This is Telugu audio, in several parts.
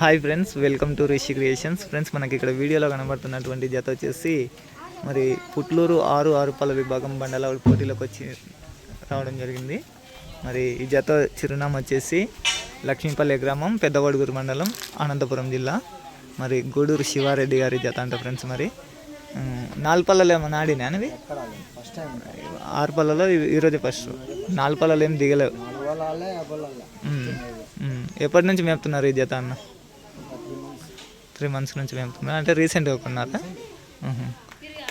Hi friends welcome to Rishi creations friends మనకి ఇక్కడ వీడియోలో కనబడుతున్నటువంటి జత వచ్చేసి మరి పుట్లూరు ఆరు ఆరు విభాగం బండల పోటీలోకి వచ్చి రావడం జరిగింది. మరి ఈ జత చిరునామా వచ్చేసి లక్ష్మీపల్లి గ్రామం పెద్దవడుగురు మండలం అనంతపురం జిల్లా. మరి గూడూరు శివారెడ్డి గారి జత అంట ఫ్రెండ్స్ మరి. నాలుగు పళ్ళలు ఏమన్నా ఆడినా? అనివి ఆరు పళ్ళలో ఈరోజే ఫస్ట్ నాలుగు పళ్ళలు ఏం దిగలేవు. ఎప్పటి నుంచి మేపుతున్నారు ఈ జత అన్న? త్రీ మంత్స్ నుంచి మేపుతున్నారు. అంటే రీసెంట్గా కొన్నారా.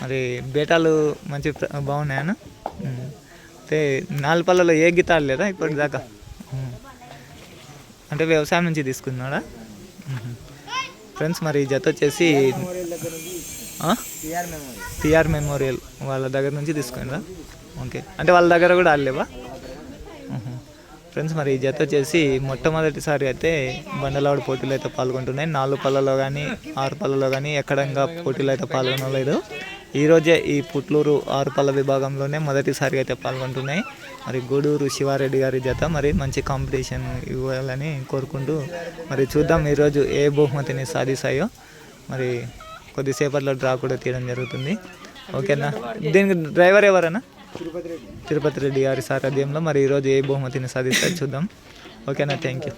మరి బేటాలు మంచి బాగున్నాయన్న. అంటే నాలుగు పళ్ళలో ఏ గీతాలు లేదా ఇప్పటిదాకా. అంటే వ్యవసాయం నుంచి తీసుకున్నాడా ఫ్రెండ్స్ మరి జత వచ్చేసి టిఆర్ మెమోరియల్ వాళ్ళ దగ్గర నుంచి తీసుకున్నారా? ఓకే. అంటే వాళ్ళ దగ్గర కూడా ఆడలేవా? ఫ్రెండ్స్ మరి ఈ జత వచ్చేసి మొట్టమొదటిసారి అయితే బండలాడు పోటీలు అయితే పాల్గొంటున్నాయి. నాలుగు పళ్ళలో కానీ ఆరు పళ్ళలో కానీ ఎక్కడంగా పోటీలు అయితే పాల్గొనలేదు. ఈరోజే ఈ పుట్లూరు ఆరు పళ్ళ విభాగంలోనే మొదటిసారి అయితే పాల్గొంటున్నాయి. మరి గూడూరు శివారెడ్డి గారి జత మరి మంచి కాంపిటీషన్ ఇవ్వాలని కోరుకుంటూ మరి చూద్దాం ఈరోజు ఏ బహుమతిని సాధిస్తాయో. మరి కొద్దిసేపట్లో డ్రా కూడా తీయడం జరుగుతుంది. ఓకేనా? దీనికి డ్రైవర్ ఎవరన్నా? తిరుపతి రెడ్డి. గారి సారథ్యంలో మరి ఈరోజు ఏ బహుమతిని సాధిస్తారు చూద్దాం. ఓకేనా? Thank you.